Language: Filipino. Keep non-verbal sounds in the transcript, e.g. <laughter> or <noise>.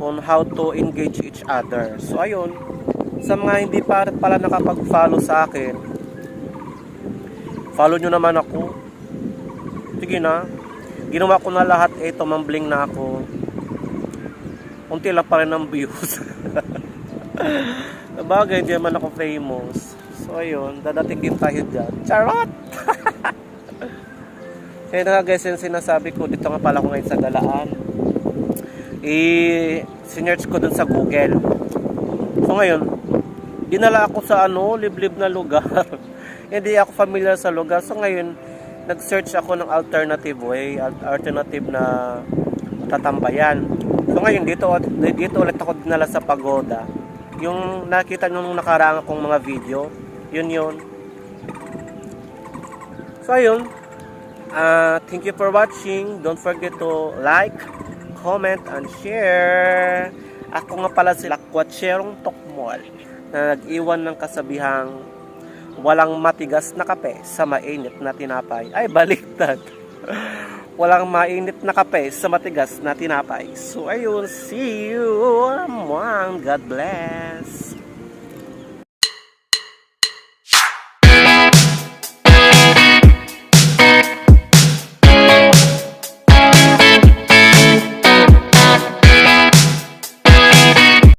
on how to engage each other. So ayun, sa mga hindi pa pala nakapag-follow sa akin, follow nyo naman ako. Sige na. Ginawa ko na lahat eh, tumambling na ako. Unti lang pa rin ang views. <laughs> Sabagay, hindi naman ako famous. So ayun, dadating din tayo dyan. Charot! <laughs> Kaya na guys, yung sinasabi ko, dito nga pala ako ngayon sa Galaan. I sinearch ko dun sa Google. So ngayon, dinala ako sa ano, liblib na lugar. <laughs> Hindi ako familiar sa lugar. So ngayon, nag-search ako ng alternative way, al- alternative na tatambayan. So ngayon, dito, dito ulit ako dinala sa pagoda. Yung nakita nyo nung nakaraan kong mga video, yun yun. So ayun, Uh, thank you for watching. Don't forget to like, comment, and share. Ako nga pala si Lakwatserong Tokmol na nag-iwan ng kasabihang walang matigas na kape sa mainit na tinapay. Ay, baliktad. <laughs> walang mainit na kape sa matigas na tinapay. So, ayun. See you. God bless.